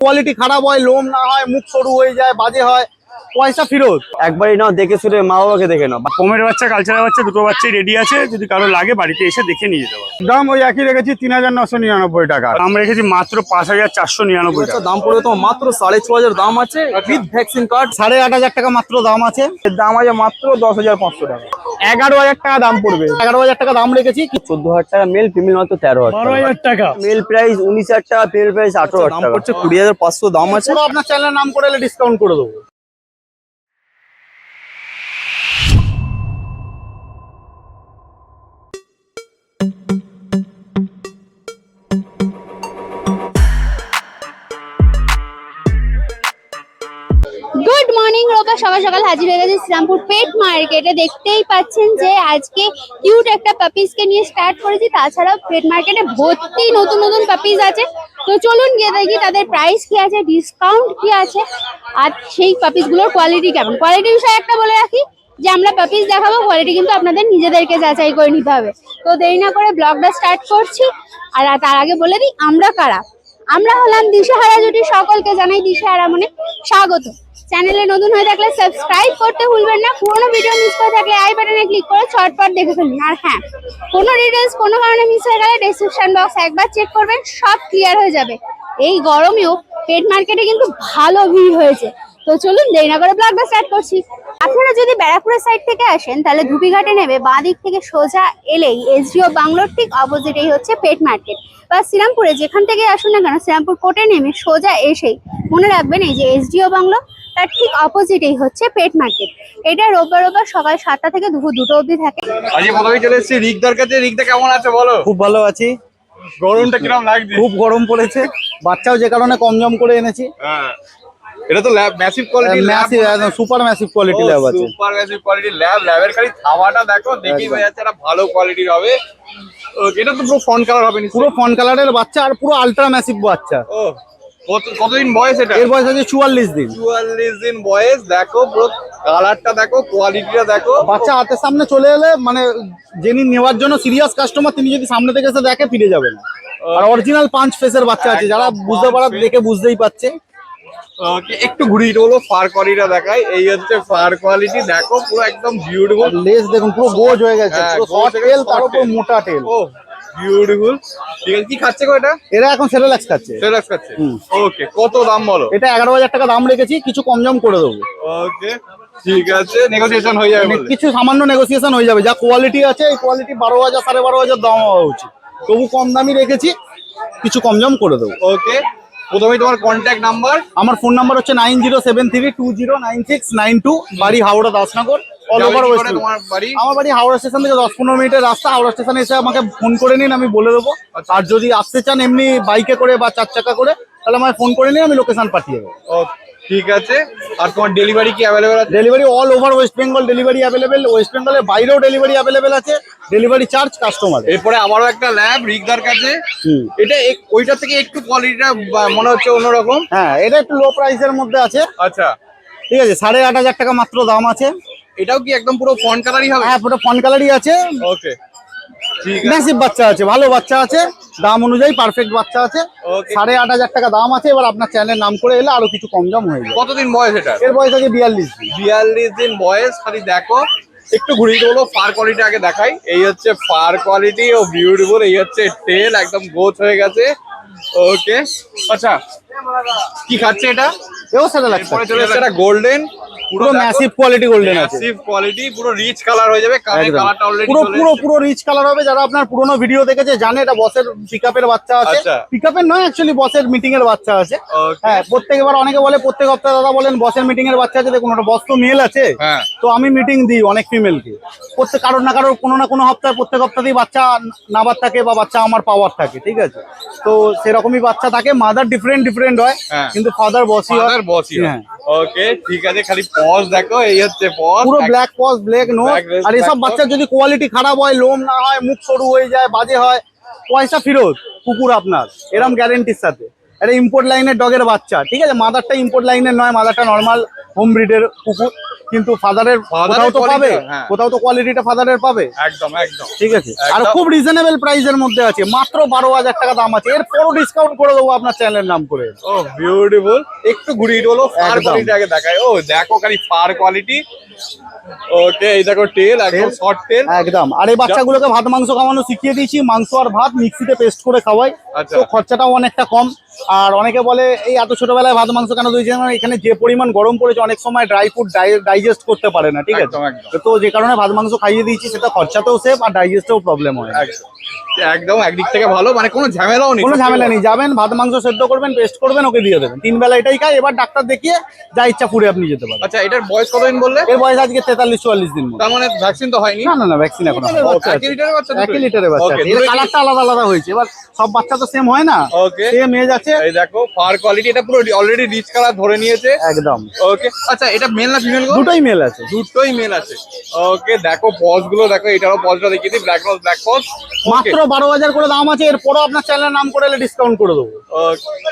Quality খারাপ হয় লোম না হয় মুখ সরু হয়ে যায় বাজে হয়। পয়সা ফেরত। একবারই নাও দেখে শুনে মা বাবাকে দেখে নাও। পমের বাচ্চা কালচারের বাচ্চা দুটো বাচ্চাই রেডি আছে। যদি কারও লাগে বাড়িতে এসে দেখে নিয়ে যেতে পারো। দাম ওই একই রেখেছি তিন হাজার নশো নিরানব্বই টাকা। দাম রেখেছি মাত্র পাঁচ হাজার চারশো নিরানব্বই টাকা। দাম পড়বে তোমার মাত্র সাড়ে ছ হাজার দাম আছে উইথ ভ্যাকসিন কার্ড সাড়ে আট হাজার টাকা মাত্র দাম আছে। এর দাম আছে মাত্র দশ হাজার পাঁচশো টাকা। এগারো হাজার টাকা দাম পড়বে। এগারো হাজার টাকা দাম রেখেছি। চোদ্দ হাজার টাকা মেল ফিমেল মাত্র তেরো হাজার টাকা। টাকা। মেল প্রাইস উনিশ হাজার টাকা ফিমেল প্রাইস আঠারো হাজার টাকা। পড়ছে কুড়ি হাজার পাঁচশো দাম আছে। আপনার চ্যানেলের নাম করে এলে ডিসকাউন্ট করে দেবো। রোবা সকাল সকাল হাজির হয়ে গেছে শ্রীরামপুর পেট মার্কেটে দেখতেই পাচ্ছেন যে আজকে কিউট একটা পাপিসকে নিয়ে স্টার্ট করেছি, তাছাড়াও পেট মার্কেটে ভর্তি নতুন নতুন পাপিস আছে। তো চলুন গিয়ে দেখি তাদের প্রাইস কি আছে ডিসকাউন্ট কি আছে, আর সেই পাপিসগুলোর কোয়ালিটি কেমন। কোয়ালিটি বিষয়ে একটা বলে রাখি, যে আমরা পাপিস দেখাবো কোয়ালিটি কিন্তু আপনাদের নিজেদেরকে যাচাই করে নিতে হবে। তো দেরি না করে ব্লগটা স্টার্ট করছি, আর তার আগে বলে দিই, আমরা কারা? আমরা হলাম দিশাহারা জুটি, সকলকে জানাই দিশাহারা মনে স্বাগত। চ্যানেলে নতুন হয়ে থাকলে সাবস্ক্রাইব করতে ভুলবেন না। পুরোনো ভিডিও মিস করে থাকলে আই বাটনে ক্লিক করে ছটপট দেখে ফেলুন। আর হ্যাঁ কোনো ডিটেলস কোনো কারণে মিস হয়ে গেলে ডেসক্রিপশন বক্স একবার চেক করবেন, সব ক্লিয়ার হয়ে যাবে। এই গরমেও পেট মার্কেটে কিন্তু ভালো ভিড় হয়েছে। তো চলুন দেরি না করে ব্লগটা স্টার্ট করছি। আপনারা যদি ব্যারাকপুরের সাইড থেকে আসেন, তাহলে ধুপিঘাটে নেবে বাঁ দিক থেকে সোজা এলেই এসডিও বাংলোর ঠিক অপোজিটেই হচ্ছে পেট মার্কেট বা শ্রীরামপুরে যেখান থেকে আসুন না কেন, শ্রীরামপুর কোর্টে নেমে সোজা এসেই মনে রাখবেন এই যে এসডিও বাংলো তার ঠিক অপোজিটেই হচ্ছে পেট মার্কেট। এটা রোববার রোববার সকাল সাতটা থেকে দুপুর দুটো অবধি থাকে। আজকে প্রথমে চলে এসেছি। রিকদার কাছে। রিকদা কেমন আছে বলো? খুব ভালো আছি। গরমটা কিরম লাগছে? খুব গরম পড়েছে। বাচ্চাও যে কারণে কম জম করে এনেছি। হ্যাঁ। এটা তো lab massive quality massive super massive quality lab আছে। সুপার ম্যাসিভ কোয়ালিটি ল্যাব ল্যাবের খালি থাওয়াটা দেখো দেখেই বোঝা যাচ্ছে এটা ভালো কোয়ালিটির হবে। এটা তো পুরো ফ্রন্ট কালার হবে পুরো ফন কালারের বাচ্চা আর পুরো আলট্রা ম্যাসিভ বাচ্চা। কতদিন বয়স এটা? এর বয়স আছে চুয়াল্লিশ দিন। চুয়াল্লিশ দিন বয়স দেখো পুরো কালারটা দেখো কোয়ালিটিটা দেখো। বাচ্চা হাতের সামনে চলে এলে মানে যিনি নেওয়ার জন্য সিরিয়াস কাস্টমার তিনি যদি সামনে থেকে এসে দেখে ফিরে যাবেন। আর অরিজিনাল পাঁচ ফেসের বাচ্চা আছে যারা বুঝতে পারা দেখে বুঝতেই পারছে। একটু ঘুরিয়ে হলো ফার কোয়ালিটিটা দেখাই। এই হচ্ছে ফার কোয়ালিটি দেখো পুরো একদম বিউটিফুল লেস দেখুন পুরো গোজ হয়ে গেছে হ্যাঁ, পুরো গেছে, তার উপর মোটা টেল ও বিউটিফুল ঠিক আছে কি খাচ্ছে গো এটা? এরা এখন সেরেলাক্স খাচ্ছে। সেলাক্স খাচ্ছে? ওকে কত দাম বলো? এটা এগারো হাজার টাকা দাম রেখেছি কিছু কম জম করে দেবো। ওকে ঠিক আছে নেগোসিয়েশন হয়ে যাবে কিছু সামান্য নেগোসিয়েশন হয়ে যাবে যা কোয়ালিটি আছে এই কোয়ালিটি বারো হাজার সাড়ে বারো হাজার দাম হওয়া উচিত। তবু কম দামি রেখেছি কিছু কম জম করে দেবো। ওকে প্রথমেই তোমার কন্ট্যাক্ট নাম্বার আমার ফোন নাম্বার হচ্ছে nine zero seven three two zero nine six nine two বাড়ি Howrah Dasnagar. All over west আমার বাড়ি হাওড়া স্টেশন থেকে দশ পনেরো মিনিটের রাস্তা হাওড়া স্টেশনে এসে আমাকে ফোন করে নিন আমি বলে দেবো। আচ্ছা। আর যদি আসতে চান এমনি বাইকে করে বা চার চাকা করে তাহলে আমায় ফোন করে নিন আমি লোকেশন পাঠিয়ে দেবো। ঠিক আছে। আর তোমার ডেলিভারি কি অ্যাভেলেবল আছে? Delivery all over West Bengal delivery available West বেঙ্গলের বাইরেও ডেলিভারি অ্যাভেলেবেল আছে। ডেলিভারি চার্জ কাস্টমার এরপরে আবারও একটা ল্যাব রিকদার কাছে। এটা ওইটার থেকে একটু কোয়ালিটিটা মনে হচ্ছে অন্যরকম। হ্যাঁ এটা একটু লো প্রাইসের মধ্যে আছে। আচ্ছা। ঠিক আছে সাড়ে আট হাজার টাকা মাত্র দাম আছে। এটাও কি একদম পুরো ফন্ট কালারই হবে? হ্যাঁ পুরো ফন কালারই আছে। ওকে ম্যাসিভ বাচ্চা আছে ভালো বাচ্চা আছে। দাম অনুযায়ী পারফেক্ট বাচ্চা আছে. সাড়ে আট হাজার টাকা দাম আছে এবার আপনার চ্যানেলের নাম করে এলে আরও কিছু কম দাম হয়ে যাবে। কতদিন বয়স এটা এর বয়স আছে বিয়াল্লিশ দিন। বিয়াল্লিশ দিন বয়স খালি দেখো একটু ঘুরিয়ে হলো ফার কোয়ালিটি আগে দেখাই। এই হচ্ছে ফার কোয়ালিটি ও বিউটিফুল এই হচ্ছে টেল একদম গোছ হয়ে গেছে। ওকে আচ্ছা কি খাচ্ছে এটা? এও সেটা লাগছে। চলে এটা গোল্ডেন পুরো ম্যাসিভ কোয়ালিটি গোল্ডেন আছে। ম্যাসিভ কোয়ালিটি পুরো রিচ কালার হয়ে যাবে কানে কালারটা অলরেডি পুরো পুরো পুরো রিচ কালার হবে যারা আপনার পুরোনো ভিডিও দেখেছে জানে এটা বসের পিকআপের বাচ্চা আছে। আচ্ছা। পিকআপের নয় অ্যাকচুয়ালি বসের মিটিং এর বাচ্চা আছে। Okay. হ্যাঁ প্রত্যেকবার অনেকে বলে প্রত্যেক হপ্তাহে দাদা বলেন বসের মিটিং এর বাচ্চা আছে দেখুন ওটা বস তো মেল আছে। হ্যাঁ। তো আমি মিটিং দিই অনেক ফিমেলকে প্রত্যেক কারোর না কারোর কোনো না কোনো হপ্তাহে প্রত্যেক হপ্তাতেই বাচ্চা নাবার থাকে বা বাচ্চা আমার পাওয়ার থাকে ঠিক আছে? তো সেরকমই বাচ্চা থাকে মাদার ডিফারেন্ট ডিফারেন্ট হয়। হ্যাঁ। কিন্তু ফাদার বসি হয়। হ্যাঁ। ওকে ঠিক আছে খালি পজ দেখো এই হচ্ছে পজ পুরো ব্ল্যাক পজ ব্ল্যাক নো আর এসব বাচ্চার যদি কোয়ালিটি খারাপ হয় লোম না হয় মুখ সরু হয়ে যায় বাজে হয় পয়সা ফেরত কুকুর আপনার এরম গ্যারেন্টির সাথে। এটা ইম্পোর্ট লাইনের ডগের বাচ্চা ঠিক আছে? মাদারটা ইম্পোর্ট লাইনের নয় মাদারটা নর্মাল হোম ব্রিডের কুকুর। কিন্তু ফাদারের কোথাও তো পাবে। হ্যাঁ। কোথাও তো কোয়ালিটিটা ফাদারের পাবে। একদম একদম। ঠিক আছে? আর খুব রিজনেবল প্রাইসের মধ্যে আছে। মাত্র বারো হাজার টাকা দাম আছে। এরপরও ডিসকাউন্ট করে দেবো আপনার চ্যানেলের নাম করে। ও বিউটিফুল একটু ঘুরিয়ে দিলো ফার কোয়ালিটি আগে দেখায় ও দেখো খালি ফার কোয়ালিটি ওকে এই দেখো টেল একদম শর্ট একদম। আর এই বাচ্চাগুলোকে ভাত মাংস খাওয়ানো শিখিয়ে দিয়েছি মাংস আর ভাত মিক্সিতে পেস্ট করে খাওয়াই। আচ্ছা। তো খরচাটাও অনেকটা কম। আর অনেকে বলে এই এত ছোটবেলায় ভাত মাংস কেন দিয়েছে এখানে যে পরিমাণ গরম পড়েছে অনেক সময় ড্রাই ফুড ডাইজেস্ট করতে পারে না ঠিক আছে। তো যে কারণে ভাত মাংস খাইয়ে দিয়েছি সেটা খরচাতেও সেফ আর ডাইজেস্টেও প্রবলেম হয় একদম। একদম একদিক থেকে ভালো মানে কোনো ঝামেলাও নেই। কোনো ঝামেলা নেই। যাবেন ভাত মাংস সেদ্ধ করবেন পেস্ট করবেন ওকে দিয়ে দেবেন। তিন বেলা এটাই খায় এবার ডাক্তার দেখিয়ে যা ইচ্ছা ফুড়ে আপনি যেতে পারেন। আচ্ছা এটার বয়স কতদিন বললে? এর বয়স আজকে তেতাল্লিশ চুয়াল্লিশ দিন তার মানে ভ্যাকসিন তো হয়নি? না না না ভ্যাকসিন এখন একই। লিটারের বাচ্চা কালারটা আলাদা আলাদা হয়েছে। এবার সব বাচ্চা তো সেম হয় না? Okay. সেম এজ আছে? এই দেখো ফার কোয়ালিটি এটা পুরো অলরেডি রিচ কালার ধরে নিয়েছে। একদম। ওকে আচ্ছা এটা মেল না ফিমেল দুটোই মেল আছে। দুটোই মেল আছে। ওকে দেখো পজগুলো দেখো এটারও পজটা দেখিয়ে দিই। ব্ল্যাক পজ ব্ল্যাক পজ মাত্র বারো হাজার করে দাম আছে এরপরও আপনার চ্যানেলের নাম করে ডিসকাউন্ট করে দেবো।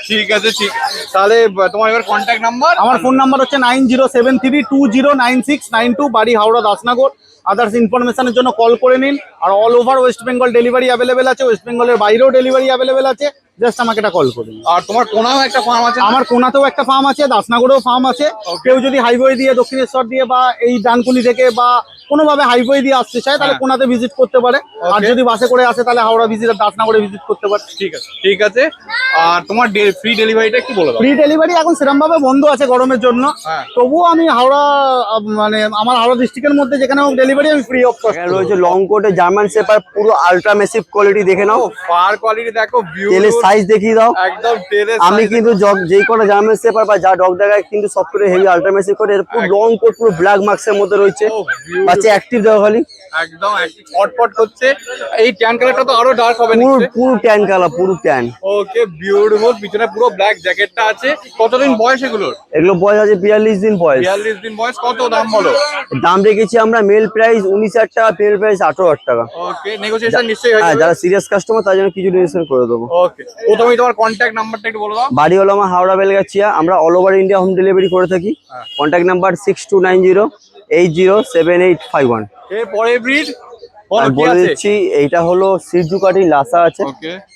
ঠিক আছে ঠিক। তাহলে তোমার এবার কন্ট্যাক্ট নাম্বার আমার ফোন নাম্বার হচ্ছে nine zero seven three two zero nine six nine two বাড়ি, হাওড়া, দাসনগর। আদার্স ইনফরমেশনের জন্য কল করে নিন। আর all over West Bengal delivery available আছে। ওয়েস্ট বেঙ্গলের বাইরেও ডেলিভারি অ্যাভেলেবেল আছে। জাস্ট আমাকে এটা কল করুন। আর তোমার কোনাও একটা ফার্ম আছে আমার কোনাতেও একটা ফার্ম আছে দাসনগরেও ফার্ম আছে। কেউ যদি হাইওয়ে দিয়ে দক্ষিণেশ্বর দিয়ে বা এই ডানকুনি থেকে বা কোনোভাবে হাইওয়ে দিয়ে আসতে চায় তাহলে হ্যাঁ। কোনাতে ভিজিট করতে পারে। আর যদি বাসে করে আসে তাহলে হাওড়া ভিজিট দাসনগরে ভিজিট করতে পারে। ঠিক আছে ঠিক আছে। আর তোমার ফ্রি ডেলিভারিটা বলে ফ্রি ডেলিভারি এখন সেরকম ভাবে বন্ধ আছে গরমের জন্য। হ্যাঁ। তবুও আমি হাওড়া মানে আমার হাওড়া ডিস্ট্রিক্টের মধ্যে যেখানে হোক ডেলিভারি আমি ফ্রি অফ কস্ট রয়েছে লং কোটে জার্মান শেপার পুরো আলট্রা মেসিভ কোয়ালিটি দেখে নাও। ফার কোয়ালিটি দেখো ভিউ সাইজ দেখিয়ে দাও। একদম আমি কিন্তু যে যেই কটা জার্মান শেপার বা যা ডগ দেখায় কিন্তু সব করে হেভি আলট্রা মেসিভ করে এর পুরো লং কোট পুরো ব্ল্যাক মার্কসের মধ্যে রয়েছে। Oh. বাচ্চা অ্যাক্টিভ দেওয়া খালি। একদম ছটপট করছে। এই ট্যান কালারটা তো আরও ডার্ক হবে পুরো পুরো ট্যান কালার পুরো ট্যান ওকে বিউটিফুল পিছনে পুরো ব্ল্যাক জ্যাকেটটা আছে। কতদিন বয়স এগুলোর? এগুলো বয়স আছে বিয়াল্লিশ দিন বয়স। বিয়াল্লিশ দিন বয়স কত দাম বলো? দাম রেখেছি আমরা মেল প্রাইস উনিশ হাজার টাকা ফেল প্রাইস আঠারো হাজার টাকা। ওকে নেগোসিয়েশন নিশ্চয়ই হয়ে যারা সিরিয়াস কাস্টমার তার জন্য কিছু ডিসকাউন্ট করে দেবো। ওকে প্রথমেই তোমার কন্ট্যাক্ট নাম্বারটা একটু বলে দাও। বাড়ি হলো আমার হাওড়া বেলগাছিয়া। আমরা all over India home delivery করে থাকি। Contact number six two nine zero eight zero seven eight five one. এরপরে ব্রিড বলো বলে দিচ্ছি এইটা হলো সিজু লাসা আছে।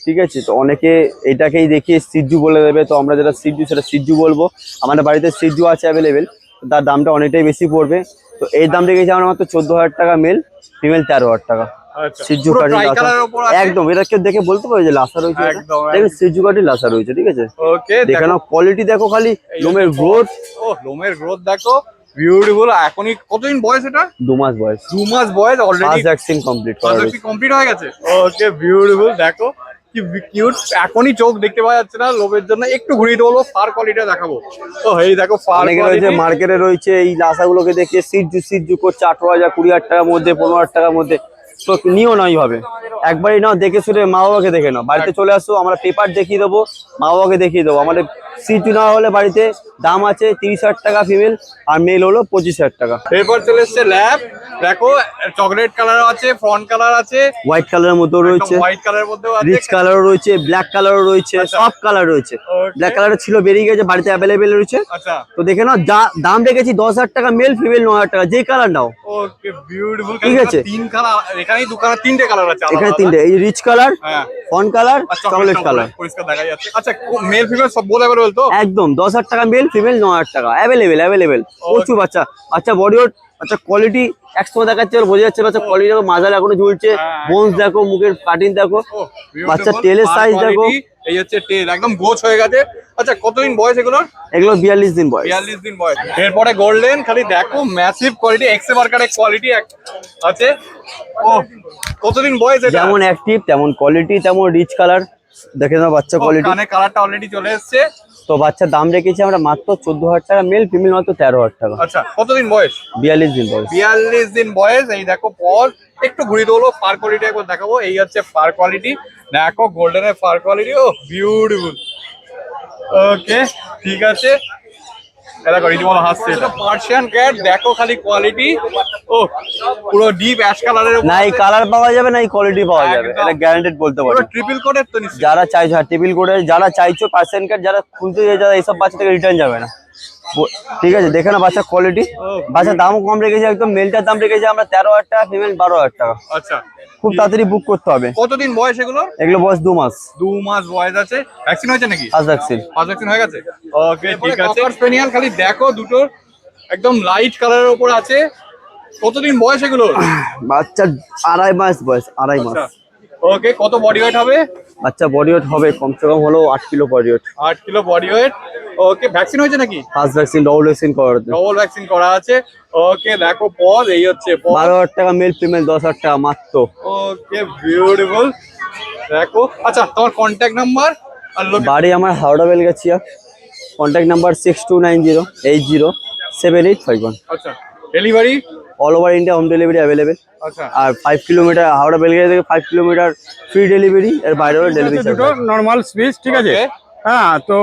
ঠিক আছে? তো অনেকে এটাকেই দেখিয়ে সিজু বলে দেবে। তো আমরা যেটা সিজু সেটা সিজু বলব। আমাদের বাড়িতে সিজু আছে অ্যাভেলেবেল তার দামটা অনেকটাই বেশি পড়বে। তো এই দাম রেখেছি আমরা মাত্র চোদ্দ হাজার টাকা মেল ফিমেল তেরো হাজার টাকা। আচ্ছা। সিজু একদম এটা কেউ দেখে বলতে পারবে যে লাসা রয়েছে সিজু লাসা ঠিক আছে? ওকে দেখে নাও কোয়ালিটি দেখো খালি লোমের গ্রোথ লোমের গ্রোথ দেখো। বিউটিফুল এখনই কতদিন বয়স এটা? দু মাস বয়স। দু মাস বয়স অলরেডি ভ্যাকসিন কমপ্লিট করা কমপ্লিট হয়ে গেছে? ওকে বিউটিফুল দেখো কি কিউট এখনই চোখ দেখতে পাওয়া যাচ্ছে না লোভের জন্য। একটু ঘুরিয়ে দেবো ফার কোয়ালিটিটা দেখাবো। তো এই দেখো ফার রয়েছে মার্কেটে রয়েছে এই লাসাগুলোকে দেখে সিজু সিজু করছে আঠারো হাজার কুড়ি হাজার টাকার মধ্যে পনেরো হাজার টাকার মধ্যে। তো নিও না এইভাবে। একবারই নাও দেখে শুনে মা বাবাকে দেখে নাও। বাড়িতে চলে আসো আমরা পেপার দেখিয়ে দেবো মা বাবাকে দেখিয়ে দেবো। আমাদের সিজু না হলে বাড়িতে দাম আছে তিরিশ হাজার টাকা ফিমেল আর মেল হলো পঁচিশ হাজার টাকা। এরপর চলে এসছে ল্যাব দেখো চকলেট কালার আছে ফ্রন্ট কালার আছে। হোয়াইট কালারের মধ্যেও রয়েছে। হোয়াইট কালারের মধ্যেও আছে। রিচ কালারও রয়েছে ব্ল্যাক কালারও রয়েছে আচ্ছা। সব কালার রয়েছে। ব্ল্যাক কালার ছিল বেরিয়ে গেছে বাড়িতে অ্যাভেলেবেল রয়েছে। আচ্ছা। তো দেখে নাও দাম রেখেছি দশ হাজার টাকা মেল ফিমেল ন হাজার টাকা। যে কালার নাও। ওকে বিউটিফুল ঠিক আছে। তিন কালার এখানেই দু কালার তিনটে কালার আছে এখানে তিনটে এই রিচ কালার হ্যাঁ। ফন কালার চকলেট কালার পরিষ্কার দেখা যাচ্ছে। আচ্ছা মেল ফিমেল সব বলে তো? একদম দশ হাজার টাকা মেল ফিমেল ন হাজার টাকা। অ্যাভেলেবেল অ্যাভেলেবেল প্রচুর বাচ্চা বাচ্চা বডি ওয়েট বাচ্চা কোয়ালিটি একসময় দেখাচ্ছে বোঝা যাচ্ছে বাচ্চা কোয়ালিটি দেখো মাজাল এখনও ঝুলছে হ্যাঁ। বোনস দেখো মুখের কাটিং দেখো বাচ্চা টেলের সাইজ দেখো। এই হচ্ছে টেল একদম গোছ হয়ে গেছে। আচ্ছা কতদিন বয়স এগুলোর? এগুলো বিয়াল্লিশ দিন বয়স। বিয়াল্লিশ দিন বয়স। এরপরে গোল্ডেন খালি দেখো ম্যাসিভ কোয়ালিটি এক্সে মার্কারের কোয়ালিটি আছে। ও কতদিন বয়স এটা? যেমন অ্যাক্টিভ তেমন কোয়ালিটি তেমন রিচ কালার দেখে নাও বাচ্চা কোয়ালিটি কানে কালারটা অলরেডি চলে এসেছে। তো বাচ্চার দাম রেখেছি আমরা মাত্র চোদ্দ হাজার টাকা মেল ফিমেল মাত্র তেরো হাজার টাকা। আচ্ছা কতদিন বয়স? বিয়াল্লিশ দিন বয়স। বিয়াল্লিশ দিন বয়স এই দেখো পর একটু ঘুরিয়ে দেবো ফার কোয়ালিটি একবার দেখাবো। এই হচ্ছে ফার কোয়ালিটি দেখো গোল্ডেনের ফার কোয়ালিটি ও বিউটিফুল ওকে ঠিক আছে। দেখো রীতিমতো হাসছে এটা পার্সিয়ান ক্যাট দেখো খালি কোয়ালিটি ও পুরো ডিপ অ্যাশ কালারের না এই কালার পাওয়া যাবে না এই কোয়ালিটি পাওয়া যাবে। এটা গ্যারান্টেড বলতে পুরো। ট্রিপল কোটের তো যারা চাইছো হ্যাঁ টেবিল করে যারা চাইছো পার্সেন্ট কার্ড যারা খুলতে যায় যারা এইসব বাচ্চা থেকে রিটার্ন যাবে না। ঠিক আছে দেখে না বাচ্চা কোয়ালিটি বাচ্চার দামও কম রেখেছে একদম মেলটার দাম রেখেছে আমরা তেরো হাজার টাকা ফিমেল বারো হাজার টাকা। আচ্ছা। খুব তাড়াতাড়ি বুক করতে হবে। কতদিন বয়স এগুলো? এগুলো বয়স দু মাস। দু মাস বয়স আছে। ভ্যাকসিন হয়েছে নাকি? ফার্স্ট ভ্যাকসিন পাঁচ ভ্যাকসিন হয়ে গেছে? ওকে ঠিক আছে। স্পেনিয়াল খালি দেখো দুটো। একদম লাইট কালারের উপর আছে। কতদিন বয়স এগুলো? বাচ্চা আড়াই মাস বয়স আড়াই মাস। ওকে কত বডি ওয়েট হবে? বাচ্চা বডি ওয়েট হবে কমসে কম হলো আট কিলো বডি ওয়েট আট kilo body weight okay vaccine হয়েছে নাকি? ফার্স্ট ভ্যাকসিন ডবল ভ্যাকসিন করাতে ডবল ভ্যাকসিন করা আছে। ওকে দেখো পজ এই হচ্ছে পজ হাজার টাকা মেল ফিমেল দশ হাজার টাকা মাত্র। ওকে বিউটিফুল দেখো আচ্ছা তোমার কন্ট্যাক্ট নাম্বার আর বাড়ি আমার Howrah Belgachia. Contact number six two nine zero eight zero seven eight five one আচ্ছা delivery all over India home delivery available আচ্ছা। আর ফাইভ কিলোমিটার হাওড়া বেলগাছি থেকে ফাইভ কিলোমিটার ফ্রি ডেলিভারি এর বাইরেও ডেলিভারি নর্মাল স্পিচ ঠিক আছে? হ্যাঁ তো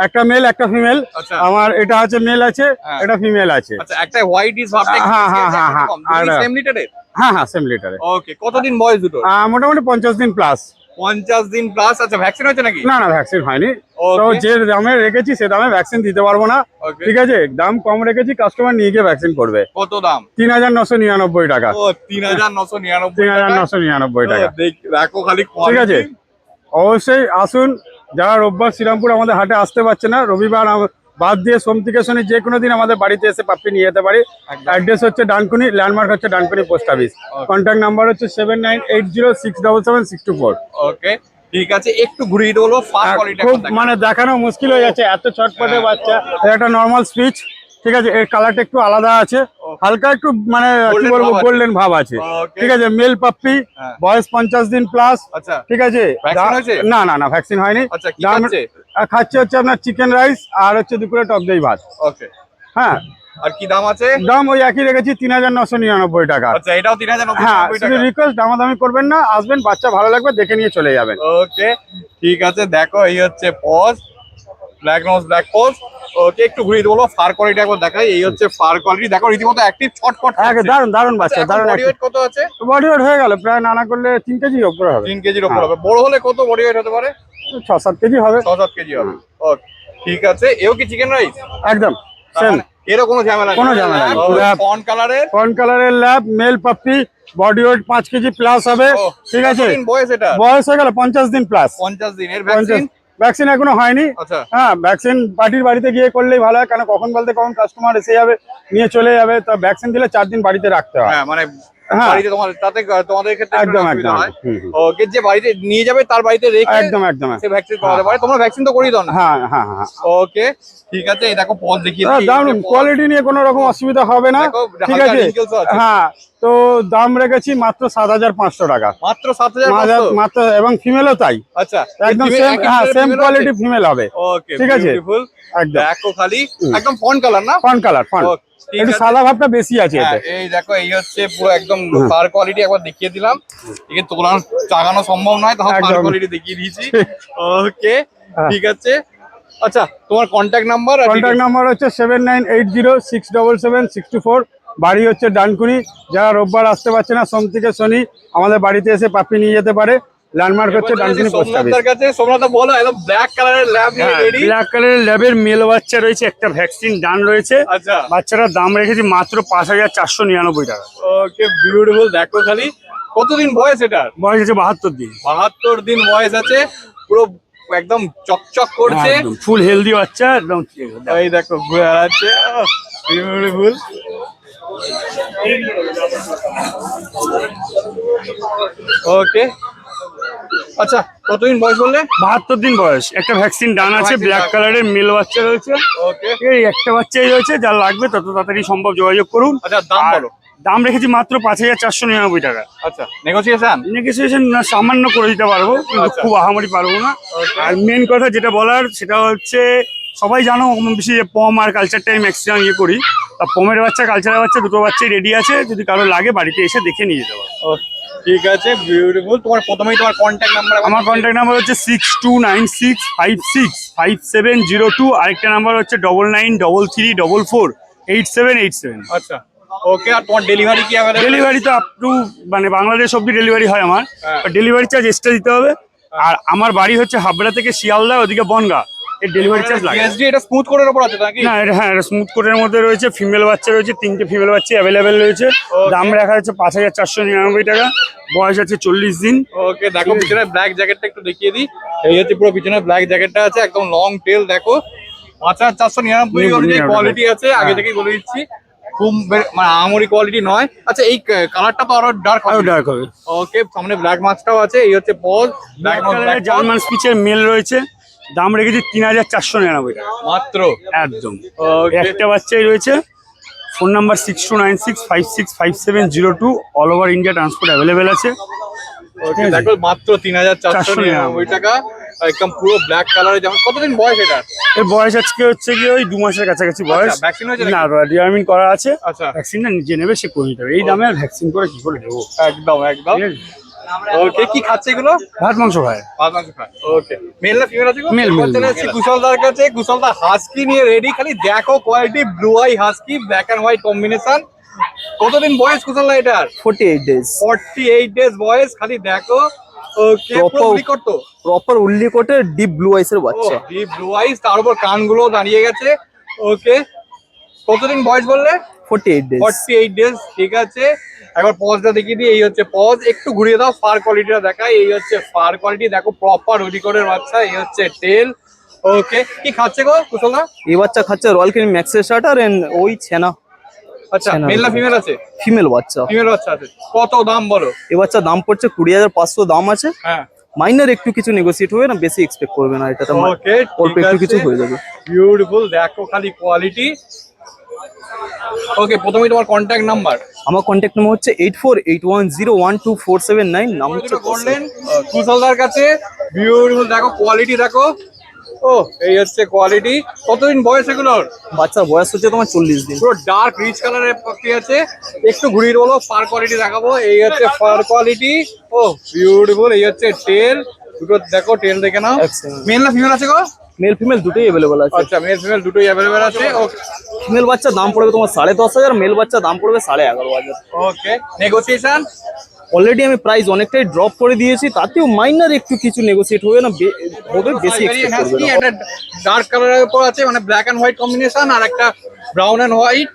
একটা মেল একটা ফিমেল আচ্ছা। আমার এটা আছে মেল আছে হ্যাঁ। এটা ফিমেল আছে। আচ্ছা একটা হোয়াইট ইজ ভাবটা হ্যাঁ, হ্যাঁ, হ্যাঁ, হ্যাঁ। আর- সেম লিটারের হ্যাঁ হ্যাঁ সেম লিটারে ওকে কতদিন বয়স দুটো মোটামুটি পঞ্চাশ দিন প্লাস পঞ্চাশ দিন প্লাস আচ্ছা ভ্যাকসিন হয়েছে নাকি? না না ভ্যাকসিন হয়নি। তো যে দামে রেখেছি সে দামে ভ্যাকসিন দিতে পারব না। ঠিক আছে দাম কম রেখেছি কাস্টমার নিয়ে গিয়ে ভ্যাকসিন করবে। কত দাম? তিন হাজার নশো নিরানব্বই টাকা। তিন হাজার নশো নিরানব্বই তিন হাজার নশো নিরানব্বই টাকা। দেখো খালি ঠিক আছে। অবশ্যই আসুন যারা রোববার শ্রীরামপুর আমাদের হাটে আসতে পারছে না রবিবার বাদ দিয়ে সোম থেকে শনি যে কোনো দিন আমাদের বাড়িতে এসে পাপ্পি নিয়ে যেতে পারি। অ্যাড্রেস হচ্ছে ডানকুনি ল্যান্ডমার্ক হচ্ছে Dankuni post office contact number হচ্ছে seven nine eight zero six double seven six two four okay ঠিক আছে একটু ঘুরিয়ে বলব খুব মানে দেখানো মুশকিল হয়ে যাচ্ছে এত ছটপটে বাচ্চা। একটা নর্মাল স্পিচ ঠিক আছে এর কালারটা একটু আলাদা আছে। হালকা একটু মানে কি বলব গোল্ডেন ভাব আছে। ঠিক আছে মেল পাপ্পি হ্যাঁ। বয়স পঞ্চাশ দিন প্লাস আচ্ছা। ঠিক আছে? না না না ভ্যাকসিন হয়নি। আচ্ছা, কি খাচ্ছে? খাচ্ছে হচ্ছে আপনার চিকেন রাইস আর হচ্ছে দুপুরে টক দই ভাত। ওকে হ্যাঁ। আর কি দাম আছে? দাম ওই একই রেখেছি তিন হাজার নশো নিরানব্বই টাকা। আচ্ছা এটাও তিন হাজার হ্যাঁ রিকোয়েস্ট দামাদামি করবেন না আসবেন বাচ্চা ভালো লাগবে দেখে নিয়ে চলে যাবেন। ওকে ঠিক আছে দেখো এই হচ্ছে paws black nose black paws okay একটু ঘুরিয়ে দেবো ফার কোয়ালিটি একবার দেখাই। এই হচ্ছে ফার কোয়ালিটি দেখো রীতিমতো অ্যাক্টিভ ছটফট দারুণ দারুণ বাচ্চা দারুণ বডি ওয়েট কত আছে? বডি ওয়েট হয়ে গেল প্রায় নানা করলে তিন কেজি উপরে হবে। তিন কেজির ওপর হবে। বড় হলে কত বডি ওয়েট হতে পারে? ছ সাত কেজি হবে। ছ সাত কেজি হবে। ওকে ঠিক আছে। এও কি চিকেন রাইস একদম সেম এরও কোনো ঝামেলা কোনো ঝামেলা। ফন কালারের কোন কালারের lab male puppy body weight পাঁচ কেজি প্লাস হবে। ঠিক আছে? বয়স এটা? বয়স হয়ে গেল পঞ্চাশ দিন প্লাস পঞ্চাশ দিন এর ভ্যাকসিন ভ্যাকসিন এখনও হয়নি। আচ্ছা। হ্যাঁ ভ্যাকসিন পার্টির বাড়িতে গিয়ে করলেই ভালো হয় কারণ কখন বলতে কখন কাস্টমার এসে যাবে নিয়ে চলে যাবে তো ভ্যাকসিন দিলে চার দিন বাড়িতে রাখতে হয়। হ্যাঁ মানে হ্যাঁ। বাড়িতে তোমার তাতে তোমাদের ক্ষেত্রে একদম, একদম, হয়। ওকে যে বাড়িতে নিয়ে যাবে তার বাড়িতে রেখে একদম একদম। সে ভ্যাকসিন করাতে পারে। তোমরা ভ্যাকসিন তো করিয়ে দাও হ্যাঁ হ্যাঁ হ্যাঁ ওকে ঠিক আছে এই দেখো পজ দেখিয়ে হ্যাঁ, দারুণ। কোয়ালিটি নিয়ে কোনো রকম অসুবিধা হবে না। ঠিক আছে। হ্যাঁ তো দাম রেখেছি মাত্র সাত হাজার পাঁচশো টাকা। মাত্র সাত হাজার মাত্র এবং ফিমেলও তাই। আচ্ছা একদম সেম হ্যাঁ সেম কোয়ালিটি ফিমেল হবে। ওকে ঠিক আছে? একদম। খালি একদম ফন কালার না? ফন কালার ফন একটু সাদা ভাবটা বেশি আছে হ্যাঁ, এই দেখো এই হচ্ছে পুরো একদম ফার কোয়ালিটি একবার দেখিয়ে দিলাম। একে তোলানো চাগানো সম্ভব নয় কোয়ালিটি দেখিয়ে দিয়েছি। ওকে ঠিক আছে। আচ্ছা তোমার কন্ট্যাক্ট নাম্বার কন্ট্যাক্ট নাম্বার হচ্ছে seven nine eight zero six double seven six two four বাড়ি হচ্ছে ডানকুনি। যারা রোববার আসতে পারছে না সোম থেকে শনি আমাদের বাড়িতে এসে পাপি নিয়ে যেতে পারে। ল্যান্ডমার্ক হচ্ছে ডানকুনি পোস্ট অফিস কাছে সোমনাথ বলো একদম ব্ল্যাক কালারের ল্যাব নিয়ে রেডি ব্ল্যাক কালারের ল্যাবের মেল বাচ্চা রয়েছে একটা ভ্যাকসিন ডান রয়েছে। আচ্ছা। বাচ্চাটার দাম রেখেছি মাত্র পাঁচ হাজার চারশো নিরানব্বই টাকা। ওকে বিউটিফুল দেখো খালি। কতদিন বয়স এটার? বয়স আছে বাহাত্তর দিন। বাহাত্তর দিন বয়স আছে পুরো একদম চকচক করছে। ফুল হেলদি বাচ্চা একদম দেখো। এই দেখো ঘুরে বেড়াচ্ছে। বিউটিফুল ওকে আচ্ছা কতদিন বয়স বললে? বাহাত্তর দিন বয়স। একটা ভ্যাকসিন ডান আছে ব্ল্যাক কালারের মেল বাচ্চা রয়েছে। এই একটা বাচ্চাই রয়েছে যা লাগবে তত তাড়াতাড়ি সম্ভব যোগাযোগ করুন। আচ্ছা দাম বলো। দাম রেখেছি মাত্র পাঁচ হাজার চারশো নিরানব্বই টাকা। আচ্ছা নেগোসিয়েশন নেগোসিয়েশন না সামান্য করে দিতে পারব কিন্তু আচ্ছা। খুব আহামরি পারব না। আর মেন কথা যেটা বলার সেটা হচ্ছে সবাই জানো কম বেশি যে পম আর কালচারটাই ম্যাক্সিমাম ইয়ে করি। তা পমের বাচ্চা কালচারের বাচ্চা দুটো বাচ্চাই রেডি আছে যদি কারও লাগে বাড়িতে এসে দেখে নিয়ে যেতে পারো। ঠিক আছে বিউটিফুল তোমার প্রথমেই তোমার কন্ট্যাক্ট নাম্বার আমার কন্ট্যাক্ট নাম্বার হচ্ছে six two nine six five six five seven zero two আরেকটা নাম্বার হচ্ছে double nine double three double four eight seven eight seven আচ্ছা ওকে আর তোমার ডেলিভারি কি অ্যাভেলেবল ডেলিভারি তো আপ টু মানে বাংলাদেশ অব্দি ডেলিভারি হয় আমার। ডেলিভারি চার্জ এক্সট্রা দিতে হবে। আর আমার বাড়ি হচ্ছে হাবড়া থেকে শিয়ালদা ওদিকে বনগা। এর ডেলিভারি চার্জ লাগে। জিএসডি এটা স্মুথ কোটের উপর আছে নাকি? না এটা হ্যাঁ স্মুথ কোটের মধ্যে রয়েছে ফিমেল বাচ্চা রয়েছে তিনটে ফিমেল বাচ্চা অ্যাভেলেবেল রয়েছে। দাম রাখা হচ্ছে পাঁচ হাজার চারশো নিরানব্বই টাকা বয়স আছে চল্লিশ দিন। ওকে দেখো পিছনে ব্ল্যাক জ্যাকেটটা একটু দেখিয়ে দিই। এই হচ্ছে পুরো পিছনে ব্ল্যাক জ্যাকেটটা আছে একদম লং টেল দেখো। পাঁচ হাজার চারশো নিরানব্বই কোয়ালিটি আছে আগে থেকেই বলে দিচ্ছি। খুব মানে আমরি কোয়ালিটি নয়। আচ্ছা এই কালারটা তো আরও ডার্ক আরও ডার্ক হবে। ওকে সামনে ব্ল্যাক মাস্কটাও আছে এই হচ্ছে পজ ব্ল্যাক জার্মান স্পিচের মেল রয়েছে। দাম রেখেছি তিন হাজার চারশো নিরানব্বই টাকা। মাত্র? একদম। একটা বাচ্চাই রয়েছে। Phone number six two nine six five six five seven zero two. All over India transport available আছে। দেখো মাত্র তিন হাজার চারশো নিরানব্বই টাকা। একদম পুরো ব্ল্যাক কালারের কতদিন বয়স এটা? এর বয়স আজকে হচ্ছে কি ওই দু মাসের কাছাকাছি বয়স। আচ্ছা, vaccine হয়েছে না ডিআরমিন করা আছে। আচ্ছা। ভ্যাকসিনটা নিজে নেবে সে করে নিতে হবে। এই দামে ভ্যাকসিন করে কি করে দেবো একদম একদম? ওকে কি খাচ্ছে এগুলো? ভাত মাংস খায়। ভাত মাংস খায়। ওকে মেল না ফিমেল আছে গো? Male, male, চলে এসেছি কুশলদার কাছে কুশলদা হাস্কি নিয়ে রেডি খালি দেখো quality blue eye husky black and white combination কতদিন বয়স কুশলদা এটার? Forty eight days forty eight days বয়স খালি দেখো। ওকে প্রপার উল্লি কোটে ডিপ ব্লু আইসের ও বাচ্চা। ডিপ ব্লু আইস তার উপর কানগুলো দাঁড়িয়ে গেছে। ওকে কতদিন বয়স বললে? Forty eight days forty eight days ঠিক আছে। একবার পজটা দেখিয়ে দিই এই হচ্ছে পজ একটু ঘুরিয়ে দাও ফার কোয়ালিটিটা দেখাই। এই হচ্ছে ফার কোয়ালিটি দেখো প্রপার উডিকোডের বাচ্চা এই হচ্ছে টেল ওকে কি খাচ্ছে গো কুশলদা? এই বাচ্চা খাচ্ছে রয়্যাল ক্রিম ম্যাক্সের শার্টার এন্ড ওই ছেনা। আচ্ছা মেল না ফিমেল আছে? ফিমেল বাচ্চা। ফিমেল বাচ্চা আছে। কত দাম বলো? এই বাচ্চার দাম পড়ছে কুড়ি হাজার পাঁচশো দাম আছে। হ্যাঁ। মাইনার একটু কিছু নেগোসিয়েট হবে না বেশি এক্সপেক্ট করবে না অল্প একটু কিছু হয়ে যাবে। বিউটিফুল দেখো খালি কোয়ালিটি ওকে প্রথমে তোমার কন্ট্যাক্ট নাম্বার আমার কন্ট্যাক্ট নাম্বার হচ্ছে eight four eight one zero one two four seven nine নাম হচ্ছে করলেন কুশলদার কাছে। বিউটিফুল দেখো কোয়ালিটি দেখো। ও এই হচ্ছে কোয়ালিটি কতদিন বয়স এগুলোর? বাচ্চার বয়স হচ্ছে তোমার চল্লিশ দিন। পুরো ডার্ক রিচ কালারের পাখি আছে। একটু ঘুরিয়ে বলো ফার কোয়ালিটি দেখাবো। এই হচ্ছে ফার কোয়ালিটি ও বিউটিফুল এই হচ্ছে টেল দুটো দেখো টেল দেখে নাও. মেল না ফিমেল আছে গো? মেল ফিমেল দুটোই অ্যাভেলেবল আছে। আচ্ছা মেল ফিমেল দুটোই অ্যাভেলেবেল আছে। ওকে ফিমেল বাচ্চা দাম পড়বে তোমার সাড়ে দশ হাজার মেল বাচ্চা দাম পড়বে সাড়ে এগারো হাজার। ওকে নেগোসিয়েশন অলরেডি আমি প্রাইস অনেকটাই ড্রপ করে দিয়েছি তাতেও মাইনার একটু কিছু নেগোসিয়েট হবে না হবে বেশি না। একটা ডার্ক কালারের উপর আছে মানে ব্ল্যাক এন্ড হোয়াইট কম্বিনেশন আর একটা ব্রাউন এন্ড হোয়াইট